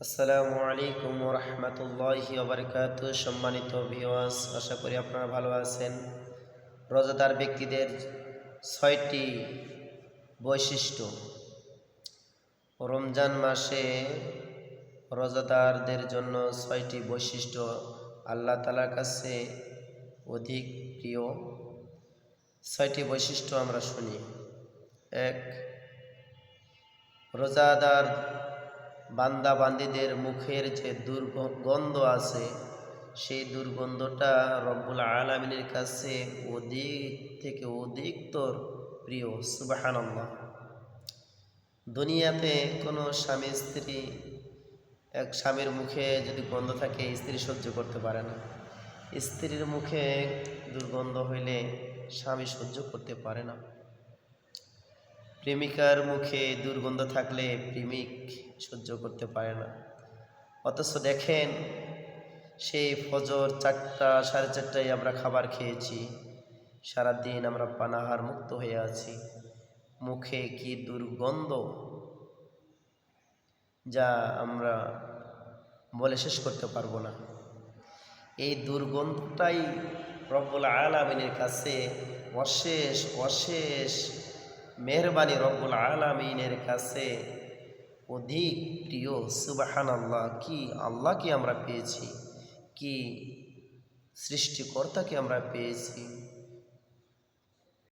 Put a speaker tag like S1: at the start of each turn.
S1: আসসালামু আলাইকুম রহমতুল্লাহি ওবরকাত। সম্মানিত ভিওয়াস আশা করি আপনারা ভালো আছেন। রোজাদার ব্যক্তিদের ছয়টি বৈশিষ্ট্য। রমজান মাসে রোজাদারদের জন্য ছয়টি বৈশিষ্ট্য আল্লাহ তালার কাছে অধিক প্রিয়। ছয়টি বৈশিষ্ট্য আমরা শুনি। এক, রোজাদার বান্দা বান্দিদের মুখের যে দুর্গন্ধ আছে, সেই দুর্গন্ধটা রব্বুল আলমিনের কাছে অধিক থেকে অধিকতর প্রিয় সুবাহান্লাহ দুনিয়াতে কোনো স্বামী, স্ত্রী, এক স্বামীর মুখে যদি গন্ধ থাকে, স্ত্রী সহ্য করতে পারে না। স্ত্রীর মুখে দুর্গন্ধ হইলে স্বামী সহ্য করতে পারে না। প্রেমিকার মুখে দুর্গন্ধ থাকলে প্রেমিক সহ্য করতে পারে না। অথচ দেখেন, সেই ফজর চারটা, সাড়ে চারটায় আমরা খাবার খেয়েছি। সারাদিন আমরা পানাহার মুক্ত হয়ে আছি। মুখে কি দুর্গন্ধ? যা আমরা বলে শেষ করতে পারব না। এই দুর্গন্ধটাই রব্বুল আলমিনের কাছে অশেষ অশেষ মেহরবানি রব্বুল আলমিনের কাছে অধিক প্রিয় সুবাহান আল্লাহ কি আল্লাহকে আমরা পেয়েছি? কি সৃষ্টিকর্তাকে আমরা পেয়েছি?